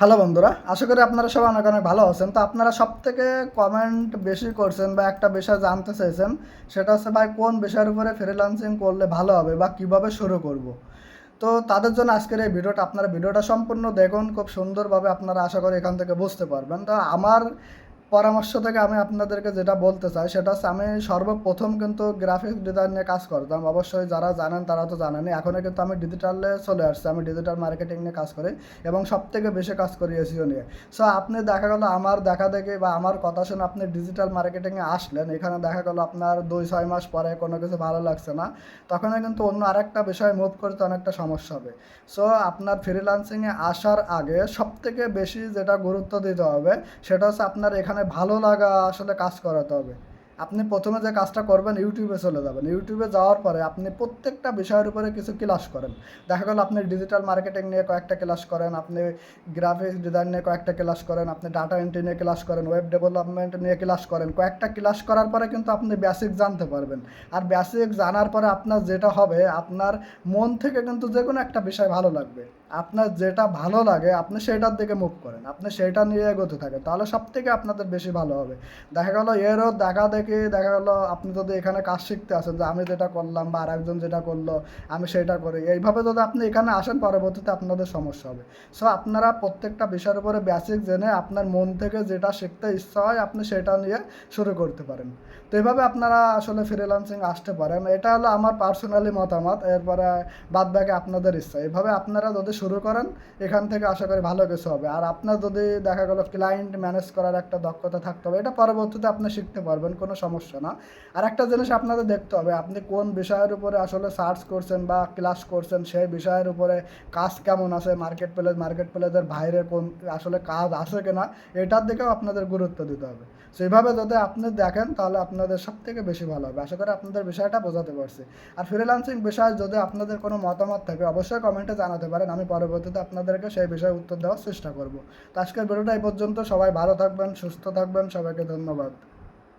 Hello বন্ধুরা, আশা করি আপনারা সবাই অনেক অনেক ভালো আছেন। তো আপনারা সব থেকে কমেন্ট বেশি করছেন বা একটা বিষয় জানতে চাইছেন, সেটা হচ্ছে ভাই কোন বিষয়ের উপরে ফ্রিল্যান্সিং করলে ভালো হবে বা কীভাবে শুরু করব? তো তাদের জন্য আজকের এই ভিডিওটা, আপনারা ভিডিওটা সম্পূর্ণ দেখুন, খুব সুন্দরভাবে আপনারা আশা করি এখান থেকে বুঝতে পারবেন। তো আমার পরামর্শ থেকে আমি আপনাদেরকে যেটা বলতে চাই, সেটা হচ্ছে আমি সর্বপ্রথম কিন্তু গ্রাফিক্স ডিজাইন নিয়ে কাজ করতাম। অবশ্যই যারা জানেন তারা তো জানেনই। এখনও কিন্তু আমি ডিজিটালে চলে আসছি। আমি ডিজিটাল মার্কেটিং নিয়ে কাজ করি এবং সব থেকে বেশি কাজ করি এসিও নিয়ে। সো আপনি দেখা গেলো আমার দেখা দেখে বা আমার কথা শুনে আপনি ডিজিটাল মার্কেটিংয়ে আসলেন। এখানে দেখা গেলো আপনার দুই, ছয় মাস পরে কোনো কিছু ভালো লাগছে না। তখন কিন্তু অন্য আরেকটা বিষয় মুভ করতে অনেকটা সমস্যা হবে। সো আপনার ফ্রিলান্সিংয়ে আসার আগে সব থেকে বেশি যেটা গুরুত্ব দিতে হবে, সেটা হচ্ছে আপনার এখানে ভালো লাগা আসলে কাজ করাতে হবে। আপনি প্রথমে যে কাজটা করবেন, ইউটিউবে চলে যাবেন। ইউটিউবে যাওয়ার পরে আপনি প্রত্যেকটা বিষয়ের উপরে কিছু ক্লাস করেন। দেখা গেল আপনি ডিজিটাল মার্কেটিং নিয়ে কয়েকটা ক্লাস করেন, আপনি গ্রাফিক্স ডিজাইন নিয়ে কয়েকটা ক্লাস করেন, আপনি ডাটা এন্ট্রি নিয়ে ক্লাস করেন ওয়েব ডেভেলপমেন্ট নিয়ে ক্লাস করেন। কয়েকটা ক্লাস করার পরে কিন্তু আপনি বেসিক জানতে পারবেন। আর বেসিক জানার পরে আপনার যেটা হবে, আপনার মন থেকে কিন্তু যে কোনো একটা বিষয় ভালো লাগবে। আপনার যেটা ভালো লাগে, আপনি সেটার দিকে মুভ করেন। আপনি সেটা নিয়ে এগোতে থাকেন, তাহলে সব থেকে আপনাদের বেশি ভালো হবে। দেখা গেলো, এরও দেখা দেখে, দেখা গেল, আপনি যদি এখানে কাজ শিখতে আসেন যে, আমি যেটা করলাম বা আরেকজন যেটা করল, আমি সেটা করি। এইভাবে যদি আপনি এখানে আসেন, পরবর্তীতে আপনাদের সমস্যা হবে। সো আপনারা প্রত্যেকটা বিষয়ের উপরে বেসিক জেনে আপনার মন থেকে যেটা শিখতে ইচ্ছা হয়, আপনি সেটা নিয়ে শুরু করতে পারেন। তো এভাবে আপনারা আসলে ফ্রিল্যান্সিং আসতে পারেন। এটা হলো আমার পার্সোনালি মতামত, এরপরে বাদ বাকি আপনাদের ইচ্ছা। এভাবে আপনারা যদি শুরু করেন, এখান থেকে আশা করি ভালো কিছু হবে। আর আপনার যদি দেখা গেল ক্লায়েন্ট ম্যানেজ করার একটা দক্ষতা থাকতে হবে, এটা পরবর্তীতে আপনি শিখতে পারবেন, কোনো সমস্যা না। আর একটা জিনিস আপনাদের দেখতে হবে, আপনি কোন বিষয়ের উপরে আসলে সার্চ করছেন বা ক্লাস করছেন, সেই বিষয়ের উপরে কাজ কেমন আছে মার্কেট প্লেস মার্কেট প্লেসের বাইরে কোন আসলে কাজ আছে কিনা, এটার দিকেও আপনাদের গুরুত্ব দিতে হবে। সেইভাবে যদি আপনি দেখেন, তাহলে আপনাদের সব থেকে বেশি ভালো হবে। আশা করি আপনাদের বিষয়টা বোঝাতে পারছি। আর ফ্রিল্যান্সিং বিষয়ে যদি আপনাদের কোনো মতামত থাকে, অবশ্যই কমেন্টে জানাতে পারেন, আমি পরবর্তীতে আপনাদেরকে সেই বিষয়ে উত্তর দেওয়ার চেষ্টা করব। তো আজকের ভিডিওটা এই পর্যন্ত। সবাই ভালো থাকবেন, সুস্থ থাকবেন। সবাইকে ধন্যবাদ।